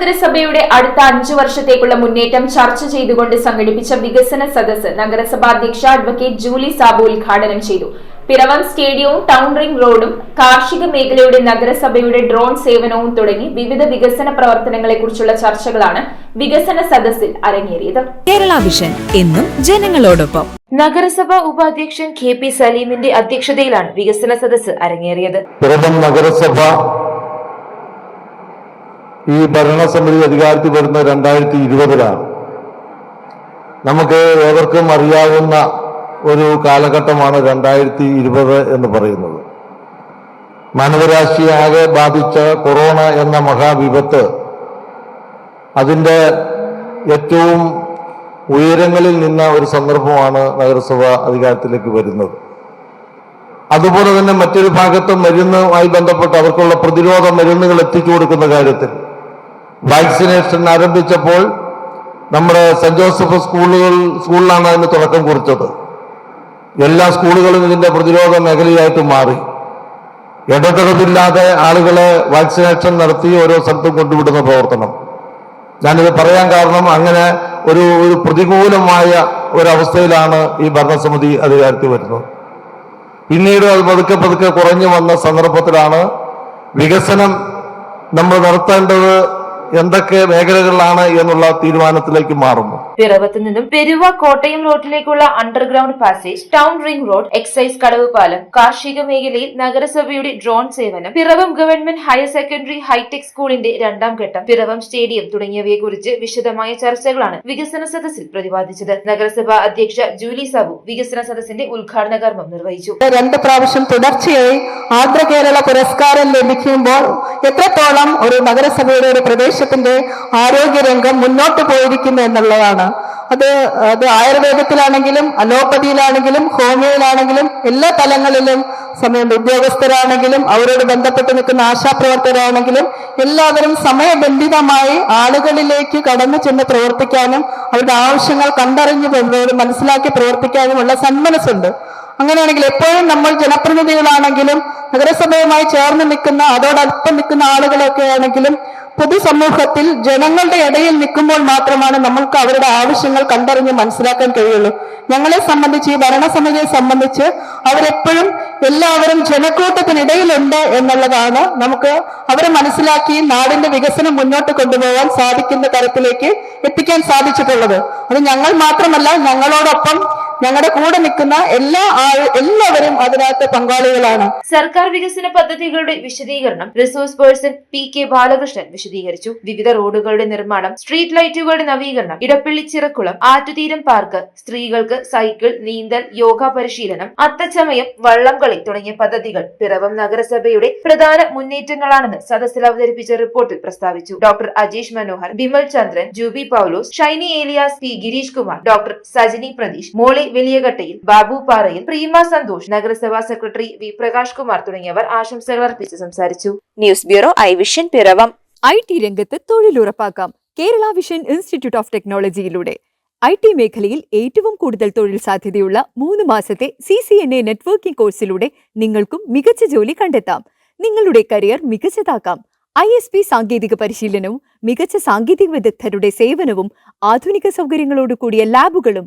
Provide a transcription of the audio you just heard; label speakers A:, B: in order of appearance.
A: നഗരസഭയുടെ അടുത്ത അഞ്ചു വർഷത്തേക്കുള്ള മുന്നേറ്റം ചർച്ച ചെയ്തുകൊണ്ട് സംഘടിപ്പിച്ച വികസന സദസ് നഗരസഭാ അധ്യക്ഷ അഡ്വക്കേറ്റ് ജൂലി സാബു ഉദ്ഘാടനം ചെയ്തു. പിറവം സ്റ്റേഡിയവും ടൗൺ റിംഗ് റോഡും കാർഷിക മേഖലയുടെ നഗരസഭയുടെ ഡ്രോൺ സേവനവും തുടങ്ങി വിവിധ വികസന പ്രവർത്തനങ്ങളെക്കുറിച്ചുള്ള ചർച്ചകളാണ് വികസന സദസ്സിൽ അരങ്ങേറിയത്.
B: കേരള വിഷൻ എന്നും ജനങ്ങളോടൊപ്പം.
C: നഗരസഭാ ഉപാധ്യക്ഷൻ കെ പി സലീമിന്റെ അധ്യക്ഷതയിലാണ് വികസന സദസ് അരങ്ങേറിയത്.
D: പിറവം നഗരസഭ ഈ ഭരണസമിതി അധികാരത്തിൽ വരുന്ന രണ്ടായിരത്തി ഇരുപതിലാണ് നമുക്ക് ഏവർക്കും അറിയാവുന്ന ഒരു കാലഘട്ടമാണ് രണ്ടായിരത്തി ഇരുപത് എന്ന് പറയുന്നത്. മാനവരാശിയെ ആകെ ബാധിച്ച കൊറോണ എന്ന മഹാവിപത്ത് അതിന്റെ ഏറ്റവും ഉയരങ്ങളിൽ നിന്ന ഒരു സന്ദർഭമാണ് നഗരസഭ അധികാരത്തിലേക്ക് വരുന്നത്. അതുപോലെ തന്നെ മറ്റൊരു ഭാഗത്ത് മരുന്നുമായി ബന്ധപ്പെട്ട് അവർക്കുള്ള പ്രതിരോധ മരുന്നുകൾ എത്തിച്ചു കൊടുക്കുന്ന കാര്യത്തിൽ വാക്സിനേഷൻ ആരംഭിച്ചപ്പോൾ നമ്മുടെ സെന്റ് ജോസഫ് സ്കൂളുകൾ സ്കൂളിലാണ് അതിന് തുടക്കം കുറിച്ചത്. എല്ലാ സ്കൂളുകളും ഇതിന്റെ പ്രതിരോധ മേഖലയായിട്ട് മാറി. ഇടതടവില്ലാതെ ആളുകളെ വാക്സിനേഷൻ നടത്തി ഓരോ സ്ഥലത്തും കൊണ്ടുവിടുന്ന പ്രവർത്തനം. ഞാനിത് പറയാൻ കാരണം അങ്ങനെ ഒരു ഒരു പ്രതികൂലമായ ഒരവസ്ഥയിലാണ് ഈ ഭരണസമിതി അധികാരത്തിൽ വരുന്നത്. പിന്നീട് അത് പതുക്കെ പതുക്കെ കുറഞ്ഞു വന്ന സന്ദർഭത്തിലാണ് വികസനം നമ്മൾ നടത്തേണ്ടത് എന്തൊക്കെ മേഖലകളിലാണ് എന്നുള്ള തീരുമാനത്തിലേക്ക് മാറുന്നു.
C: പിറവത്ത് നിന്നും Peruva Kottayam റോഡിലേക്കുള്ള underground passage town ring road excise കടവ് പാലം കാർഷിക മേഖലയിൽ നഗരസഭയുടെ ഡ്രോൺ സേവനം Piravom government higher secondary hitech സ്കൂളിന്റെ രണ്ടാം ഘട്ടം പിറവം സ്റ്റേഡിയം തുടങ്ങിയവയെക്കുറിച്ച് വിശദമായ ചർച്ചകളാണ് വികസന സദസ്സിൽ പ്രതിപാദിച്ചത്. നഗരസഭാ അധ്യക്ഷ ജൂലി സാബു വികസന സദസ്സിന്റെ ഉദ്ഘാടന കർമ്മം നിർവഹിച്ചു.
E: രണ്ട് പ്രാവശ്യം തുടർച്ചയായി ആന്ധ്ര കേരള പുരസ്കാരം ലഭിക്കുമ്പോൾ എത്രത്തോളം ഒരു നഗരസഭയുടെ ഒരു പ്രദേശത്തിന്റെ ആരോഗ്യരംഗം മുന്നോട്ട് പോയിരിക്കുന്നു എന്നുള്ളതാണ്. അത് അത് ആയുർവേദത്തിലാണെങ്കിലും അലോപ്പതിയിലാണെങ്കിലും ഹോമിയോയിലാണെങ്കിലും എല്ലാ തലങ്ങളിലും സമയം ഉദ്യോഗസ്ഥരാണെങ്കിലും അവരോട് ബന്ധപ്പെട്ട് നിൽക്കുന്ന ആശാപ്രവർത്തകരാണെങ്കിലും എല്ലാവരും സമയബന്ധിതമായി ആളുകളിലേക്ക് കടന്നു ചെന്ന് പ്രവർത്തിക്കാനും അവരുടെ ആവശ്യങ്ങൾ കണ്ടറിഞ്ഞ് മനസ്സിലാക്കി പ്രവർത്തിക്കാനുമുള്ള സന്മനസ്സുണ്ട്. അങ്ങനെയാണെങ്കിൽ എപ്പോഴും നമ്മൾ ജനപ്രതിനിധികളാണെങ്കിലും നഗരസഭയുമായി ചേർന്ന് നിൽക്കുന്ന അതോടൊപ്പം നിൽക്കുന്ന ആളുകളൊക്കെ ആണെങ്കിലും പൊതുസമൂഹത്തിൽ ജനങ്ങളുടെ ഇടയിൽ നിൽക്കുമ്പോൾ മാത്രമാണ് നമ്മൾക്ക് അവരുടെ ആവശ്യങ്ങൾ കണ്ടറിഞ്ഞ് മനസ്സിലാക്കാൻ കഴിയുള്ളൂ. ഞങ്ങളെ സംബന്ധിച്ച് ഈ ഭരണസമിതിയെ സംബന്ധിച്ച് അവരെപ്പോഴും എല്ലാവരും ജനക്കൂട്ടത്തിനിടയിലുണ്ട് എന്നുള്ളതാണ് നമുക്ക് അവരെ മനസ്സിലാക്കി നാടിന്റെ വികസനം മുന്നോട്ട് കൊണ്ടുപോകാൻ സാധിക്കുന്ന തരത്തിലേക്ക് എത്തിക്കാൻ സാധിച്ചിട്ടുള്ളത്. അത് ഞങ്ങൾ മാത്രമല്ല ഞങ്ങളോടൊപ്പം ഞങ്ങളുടെ കൂടെ നിൽക്കുന്ന എല്ലാ ആൾ എല്ലാവരും അതിനകത്ത് പങ്കാളികളാണ്.
C: സർക്കാർ വികസന പദ്ധതികളുടെ വിശദീകരണം resource person P K Balakrishnan വിശദീകരിച്ചു. വിവിധ റോഡുകളുടെ നിർമ്മാണം സ്ട്രീറ്റ് ലൈറ്റുകളുടെ നവീകരണം ഇടപ്പള്ളി ചിറക്കുളം ആറ്റുതീരം പാർക്ക് സ്ത്രീകൾക്ക് സൈക്കിൾ നീന്തൽ യോഗ പരിശീലനം അത്തച്ചമയം വള്ളംകളി തുടങ്ങിയ പദ്ധതികൾ പിറവം നഗരസഭയുടെ പ്രധാന മുന്നേറ്റങ്ങളാണെന്ന് സദസ്സിൽ അവതരിപ്പിച്ച റിപ്പോർട്ടിൽ പ്രസ്താവിച്ചു. Doctor Ajeesh Manohar Bimal Chandran Juby Paulose Shiny Eliyas P Gireesh Kumar doctor Sajini Pratheesh Molly Valiyakattayil Babu Parayil Preema Santhosh നഗരസഭാ സെക്രട്ടറി വി പ്രകാശ് കുമാർ തുടങ്ങിയവർ ആശംസകൾ അർപ്പിച്ച് സംസാരിച്ചു. News bureau I vision Piravom.
B: I T രംഗത്ത് തൊഴിലുറപ്പാക്കാം. കേരള വിഷൻ ഇൻസ്റ്റിറ്റ്യൂട്ട് ഓഫ് ടെക്നോളജിയിലൂടെ. I T മേഖലയിൽ ഏറ്റവും കൂടുതൽ തൊഴിൽ സാധ്യതയുള്ള മൂന്ന് മാസത്തെ C C N A networking കോഴ്സിലൂടെ നിങ്ങൾക്കും മികച്ച ജോലി കണ്ടെത്താം. നിങ്ങളുടെ കരിയർ മികച്ചതാക്കാം. ഐ എസ് പി സാങ്കേതിക പരിശീലനവും മികച്ച സാങ്കേതിക വിദഗ്ധരുടെ സേവനവും ആധുനിക സൗകര്യങ്ങളോട് കൂടിയ ലാബുകളും